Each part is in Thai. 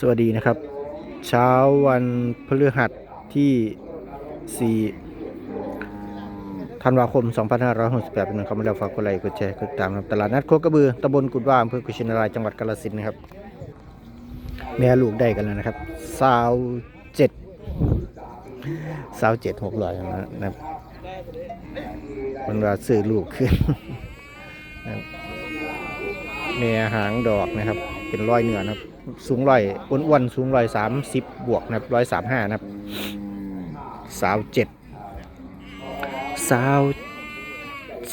สวัสดีนะครับ เช้าวันพฤหัสที่ 4 ธันวาคม 2568เป็นวันคำแล้วฝากกดไลค์กดแชร์กดตามนะครับตลาดนัดโคกระบือตำบลกุดว่าอำเภอกุชินารายจังหวัดกาฬสินธุ์นะครับ แม่ลูกได้กันแล้วนะครับสาวเจ็ดสาวเจ็ดหกร้อยนะครับมันว่าซื้อลูกขึ้นแม่หางดอกนะครับ เป็นร้อยเนื้อนะครับ สูงร้อยอ้วนๆสูงร้อยสามสิบบวกนะครับร้อยสามห้านะครับ สาวเจ็ดสาว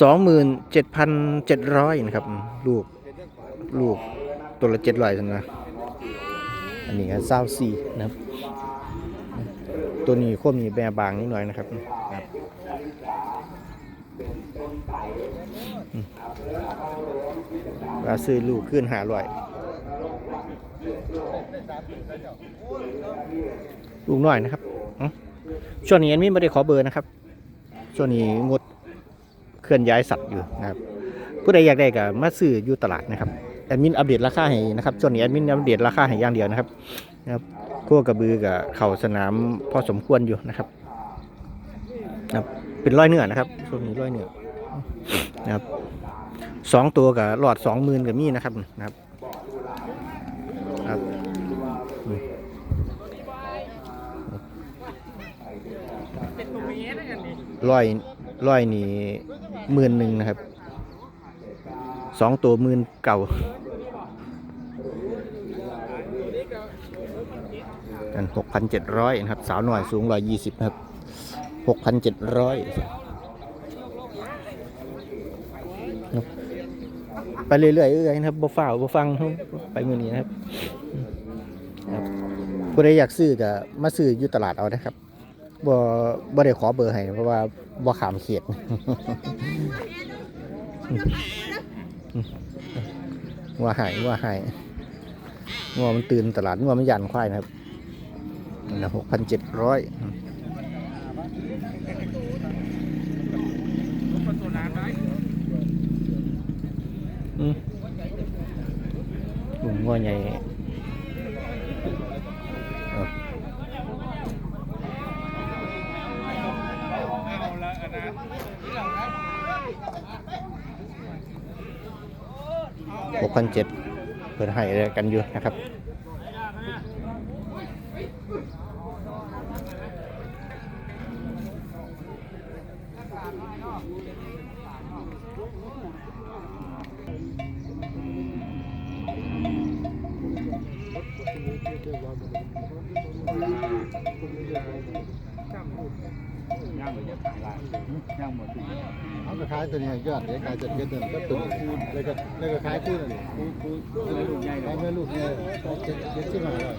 สองหมื่นเจ็ดพันเจ็ดร้อยนะครับ ลูกลูกตัวละเจ็ดร้อยนะอันนี้ก็สาวสี่นะครับ ตัวนี้โคมนี้แบรบางนิดหน่อยนะครับครับอืมาซื้อลูกขึ้นหาร้อย ลูกน้อยนะครับช่วงนี้แอดมินไม่ได้ขอเบอร์นะครับ ช่วงนี้งดเคลื่อนย้ายสัตว์อยู่นะครับ ผู้ใดอยากได้ก็มาซื้ออยู่ตลาดนะครับแอดมินอัปเดตราคาให้นะครับช่วงนี้แอดมินอัปเดตราคาให้อย่างเดียวนะครับนะครับขั้วกระบือกับเข่าสนามพอสมควรอยู่นะครับนะครับเป็นร้อยเนื้อนะครับช่วงนี้ร้อยเนื้อนะครับสองตัวกับหลอดสองหมื่นกับมีนะครับนะครับค ร้อยร้อยนี่หมื่นหนึ่งนะครับสองตัวหมื่นเก่ากันหกพันเจ็ดร้อยนะครับ สาวหน่อยสูงร้อยยี่สิบครับหกพันเจ็ดร้อยไปเรื่อยๆเอ้ยนะครับบ่ฝ่าวบ่ฟังไปมือนี้นะครับครับผู้ใดอยากซื้อก็มาซื้ออยู่ตลาดเอานะครับ บ่บ่ได้ขอเบอร์ให้เพราะว่าบ่ขามเขตงัวหายงัวหายงัวมันตื่นตลาดงัวมันยันควายนะครับนะหกพันเจ็ดร้อยงัวใหญ่เอา หก พันเจ็ดเปิดให้กันอยู่นะครับ เขาก็ขายตัวนี้ยอดเดี๋ยวขายจัดเก็ตตัวนี้ก็ตัวนี้แล้วก็แล้วก็ขายคู่นั่นนี่คู่คู่ขายลูกใหญ่ายแม่ลูกเนี่ยเจ็ดเจ็ดสิบห้าร้อย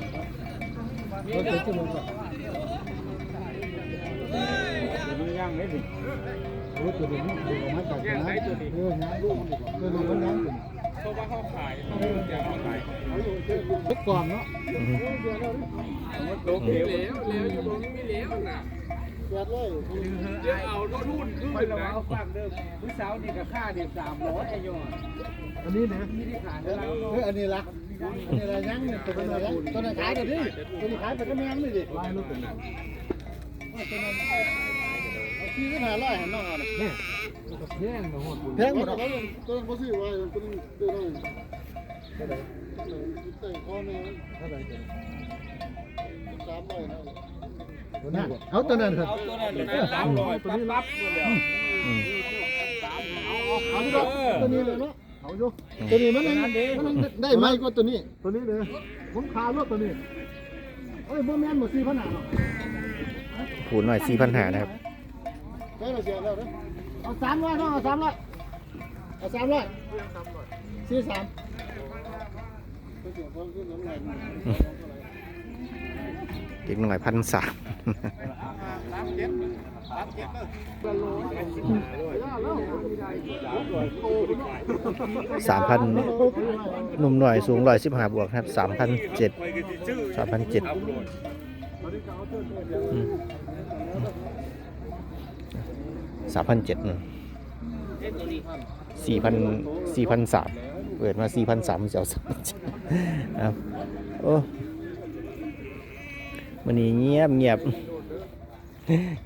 รถเจ็ดสิบห้าร้อยย่างเลยสิรถตัวนี้มันดูออกมาจากน้ำเออน้ำลูกเออลูกมันน้ำตัวนี้ ราะว่าเขาขายเขาจะเอาขายทุกกล่องเนาะมันโตเหลวเหลวเหลวอยู่ตรงนี้ไม่เหลวนะแปดร้อยเดี๋ยวเอารถรุ่นขึ้นนะเอาฟังเดิมผู้สาวนี่กับค่าเนี่ยสามร้อยไอ้ยอดอันนี้นะที่ที่ขายแล้วเอออันนี้ละอันนี้ละยังเนี่ยตัวนี้ละตัวนั้นขายตัวนี้ตัวนี้ขายไปก็แม่งนี่ดิลายลูกตัวนั้น ตัวนั้นเอาที่สิบห้าร้อยหันน้องเอาเนี่ยแย่งมาหมดแพงหมดแล้วตัวนั้นก็ซื้อไว้ตัวนั้นตัวนั้เท่าไหร่ใส่คอแม่เท่าไหร่สามร้อยนะตัวนั้นเอาตัวนั้นครับเอาตัวนั้นนะสามร้อยปั๊บปั๊บเลยอืมเอาเอาเอาเอาตัวนี้เลยเนาะเอาอยู่ตัวนี้มันยังมันได้ไหมก็ตัวนี้ ตัวนี้เลยผมขารถตัวนี้เอ้ยบ่แม่นหมดสี่พันหาเนาะผูนหน่อยสี่พันหานะครับ ได้เราเสียแล้วนะเอาสามร้อยเนาะเอาสามร้อยเอาสามร้อยสี่สามเด็กหน่อยพันสามสามพันหนุ่มหน่อยสูงร้อยสิบห้าบวกครับสามพันเจ็ดสามพันเจ็ด สามพันเจ็ดสี่พันสี่พันสามเปิดมาสี่พันสามเจ้าสามครับโอ้วันนี้เงียบเงียบ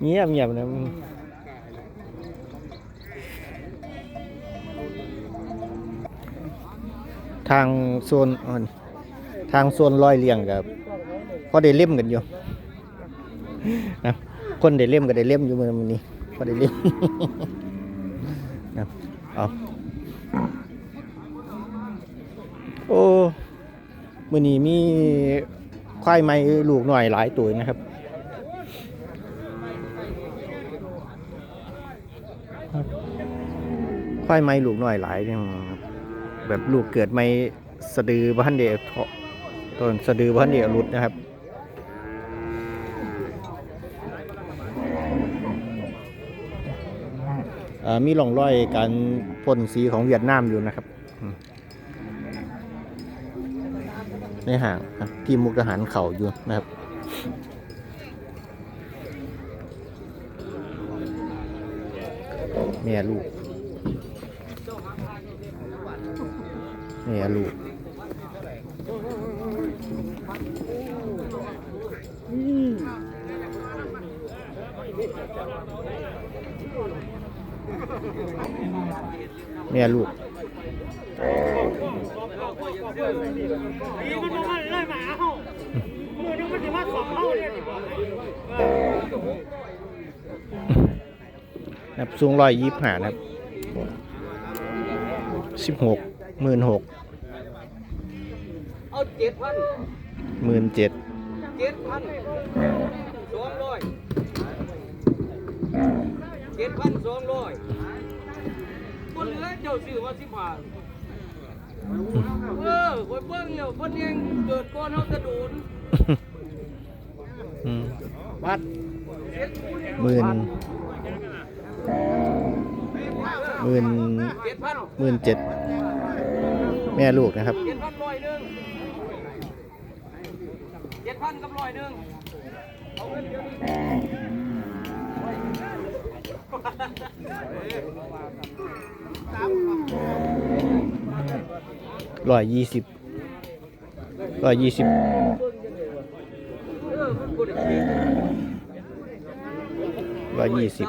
เงียบเงียบนะทางโซนทางโซนลอยเลียงกับพอได้เล่มกันอยู่นะคนได้เล่มก็ได้เล่มอยู่มือมันนี้ อได้เล่มนะเอาโอ้มือนี้มีควายไม้ลูกหน่อยหลายตัวนะครับควายไม้ลูกหน่อยหลายเนี่ยแบบลูกเกิดไม่สะดือบ้านเดียวต้นสะดือบ้านเดียวหลุดนะครับ มีร่องรอยการพ่นสีของเวียดนามอยู่นะครับ ในห่างที่มุกทหารเข่าอยู่นะครับแม่ลูกแม่ลูก สิบอกนะครับสูงร้อยยี่สิบห้านะครับสิบหกหมื่นหกเอาเจ็ดพันหมื่นเจ็ดเจ็ดพันสองร้อยเจ็ดพันสองร้อย คนเหลือเจ้าซื้อมาสิบบาทเออคนเบิ่งเนี่ยคนยังเกิดก่อนเขากระโดดวัดหมื่นหมื่นเจ็ดพันหมื่นเจ็ดแม่ลูกนะครับเจ็ดพันร้อยหนึ่งเจ็ดพันกับร้อยหนึ่งเอาเงินเดี๋ยวนี้ ร้อยยี่สิบร้อยยี่สิบเออมันบ่ได้กินร้อยยี่สิบ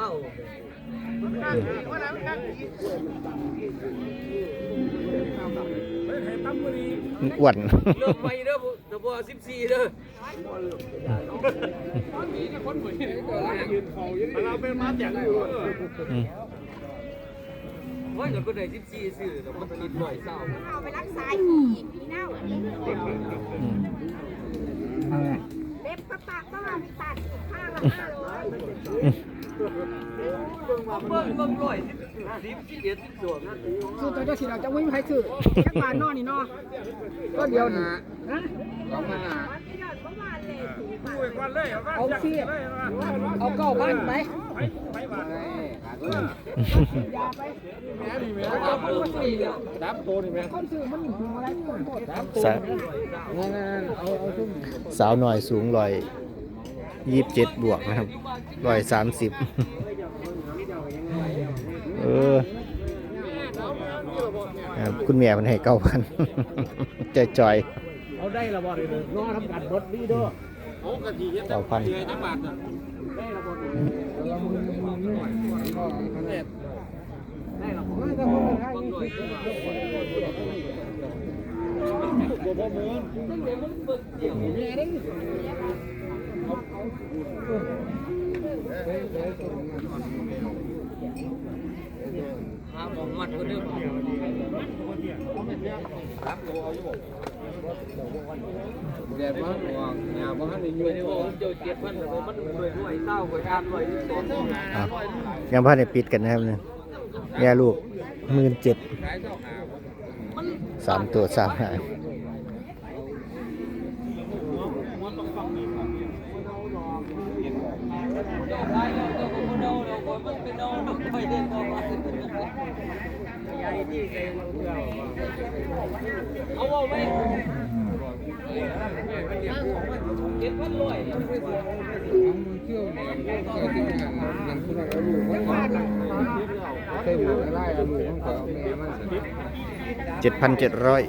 อ้วน เลิกไปเด้อบ่แต่บ่สิบสี่เด้อเราเป็นมาจากอืมโอ้ยก็บ่ได้สิบสี่ซื้อแต่มันติดร้อยเศร้าเอาไปรักษาอีกพี่เน่าอันนี้อืมเล็บกระปะก็มาไปตัดข้างละห้าร้อยเอา เบิ่งเบิ่งร้อยสิบสิบสิบเอ็ดสิบสองนั่นคือตัวเจ้าสิเราจะวิ่งใครคือจักบานนอนนี่นาะก็เดียวนี่ฮะพี่หน่อยก็มาเลยถูกปะเอาสิเอาเก้าพันไปเอานมาสี่เดียวคนซื้อมันหัวอะไรคนโหดสาวหน่อยสูงร้อย ยี่สิบเจ็ดบวกนะครับร้อยสามสิบเออครับคุณแม่มันให้เก้าพันจอยเอาได้ละบ่เลยรอทำการรถนี่ด้วยๆเก้าพัน ครับผมมัดก็เรื่องครับตัวเอาอยู่แดดมันหวงหนาบ้านในยุ่งเจอเจ็บมันแต่ผมมันรวยรวยเศร้ารวยอาบรวยที่สองยังพ่นในปิดกันนะครับเนี่ยแย่ลูกหมื่นเจ็ดสามตัวสามหาย เอาเอาไหมเจ็ดพันร้อยเคยมาไล่เอาลูกของเขาแม่มันสิเจ็ดพันเจ็ดร้อย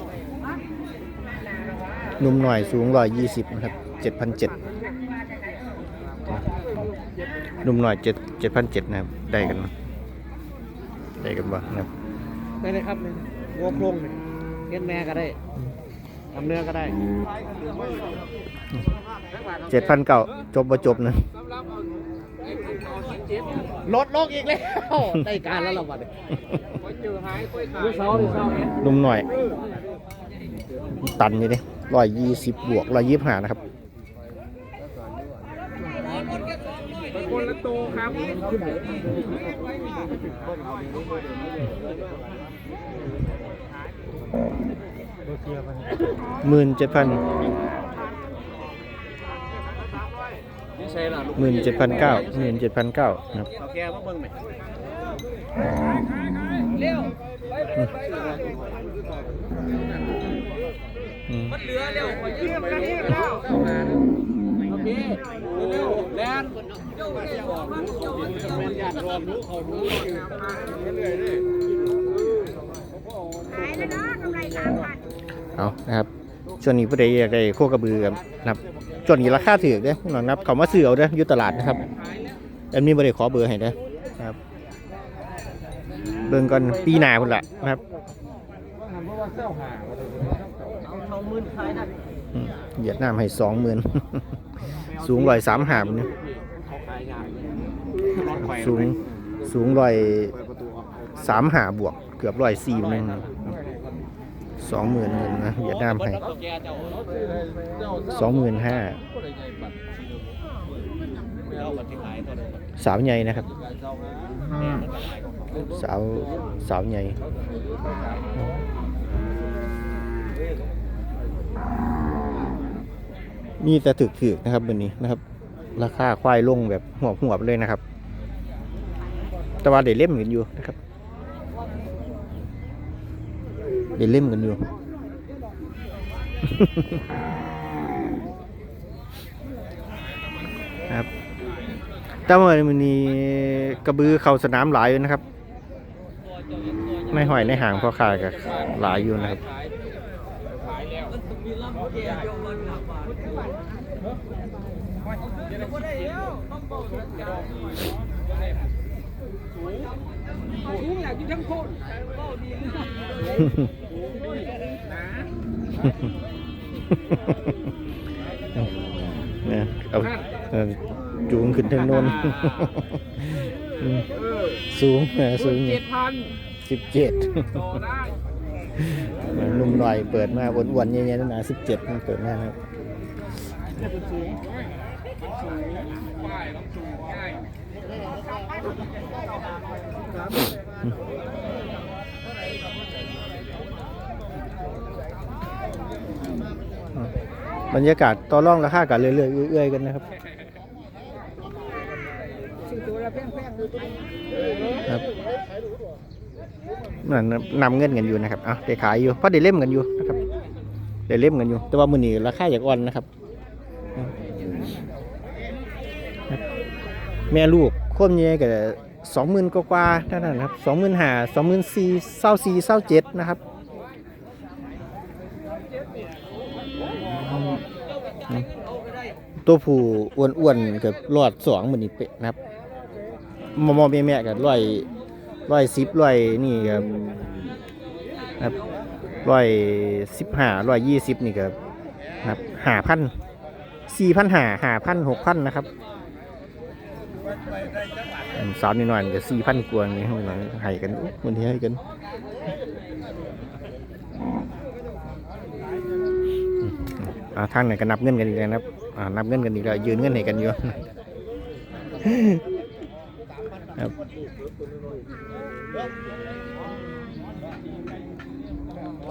หนุ่มหน่อยสูงร้อยยี่สิบนะครับเจ็ดพันเจ็ด นุ่มหน่อยเจ็ดเจ็ดพันเจ็ดนะครับ ได้กันมั้ยได้กันบ่นะครับ ได้เลยครับเลยวัวโครงเนี่ยเลี้ยงแม่ก็ได้ทำเนื้อก็ได้เจ็ดพันเก้าจบบ่จบนะลดลงอีกแล้ว ได้การแล้วเราบัดเนี่ยดูเสาดูเสาเนี่ยหนุ่มหน่อย ตันอยู่ดิร้อยยี่สิบบวกร้อยยี่สิบห้านะครับ คนละ โตครับหมื่นเจ็ดพันนี่ใช่ล่ะลูกหมื่นเจ็ดพันเก้าหมื่นเจ็ดพันเก้านะครับเอาแกมาเบิ่งหน่อยอืมมันเหลือเร็วเยี่ยมกันเองแล้ว โอเคเร็วแลนเจ้าเจ้าบอกเจ้เจ้าอยากรอรู้เขารู้เรื่อยๆขายแล้วเนาะกำไรสามพันเอานะครับช่วงนี้ผู้ใดอยากได้โคกระบือครับนะครับช่วงนี้ราคาถือเด้อน้องนับเขามาซื้อเอาเด้ออยู่ตลาดนะครับอันนี้บ่ได้ขอเบอร์ให้เด้อนะครับเบิ่งก่อนปีหน้าพุ่นล่ะนะครับเอาสองหมื่นขายได้อืมเวียดนามให้สองหมื่น สูงร้อยสามหามเนี่ยเขาขายยากรถไฟสูงสูงร้อยสามหาบวก เกือบร้อยสี่นึงสองหมื่นเงินนะเวียดนามให้เอาแกเจ้าสองหมื่นห้าเอาบัตรขายตัวเดียวสาวใหญ่นะครับ สาวสาวใหญ่ มีแต่ถึกถึกนะครับวันนี้นะครับ ราคาควายลงแบบหัวหัวเลยนะครับ แต่ว่าเดี๋ยวเล่มกันอยู่นะครับเดี๋ยวเล่มกันอยู่ครับแต่ว่ามันมีกระบือเข้าสนามหลายอยู่นะครับในหอยในห่างพ่อค้าก็หลายอยู่นะครับ สูงอยากอยู่ทั้งโคนเว้าดีนะเนี่ยเอาเอาจูงขึ้นทางโน้นอืมสูงนะสูงเจ็ดพันสิบเจ็ดต่อได้หนุ่มหน่อยเปิดมาอ้วนๆเย็นๆนั่นนะสิบเจ็ดมันเปิดมานะครับ ป้ายต้องสูงง่าย บรรยากาศต่อร่องราคากันเรื่อยๆเอื้อยๆกันนะครับครับนั่นนำเงินกันอยู่นะครับเอาได้ขายอยู่เพราะได้เล่มกันอยู่นะครับได้เล่มกันอยู่ แต่ว่ามือหนีราคาอยากอ่อนนะครับ แม่ลูก ค้มเย่ก็สองหมื่นกว่าเท่านั้นครับสองหมื่นห้าสองหมื่นสี่เศร้าสี่เศร้าเจ็ดนะครับตัวผู้อ้วนๆกับรอดสองหมือนี้เป๊ะนะครับมอมอแม่แม่กันร้อยร้อยสิบร้อยนี่ครับครับร้อยสิบห้าร้อยยี่สิบนี่ครับครับหาพันสี่พันหาหาพันหกพันนะครับ สาวนิดหน่อยก็สี่พันกว่านี่ห้มันให้กันอุ๊ยมันที่ให้กันทางไหนก็นับเงินกันอีกแล้วนะครับอ่านับเงินกันอีกแล้วยืนเงินให้กันอยู่ครับ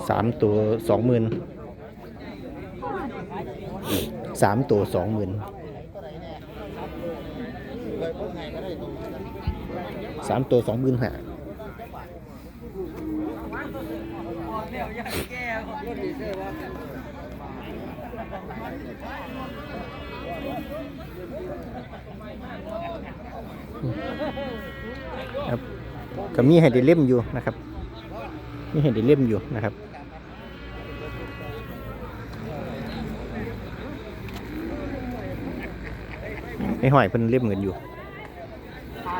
สามตัวสองหมื่นสามตัวสองหมื่น สามตัวสองหมื่นห้าครับก็มีให้ได้เล่มอยู่นะครับ มีให้ได้เล่มอยู่นะครับไอ้หอยเพิ่นเล่มเงินอยู่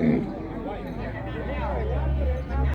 Mm-hmm.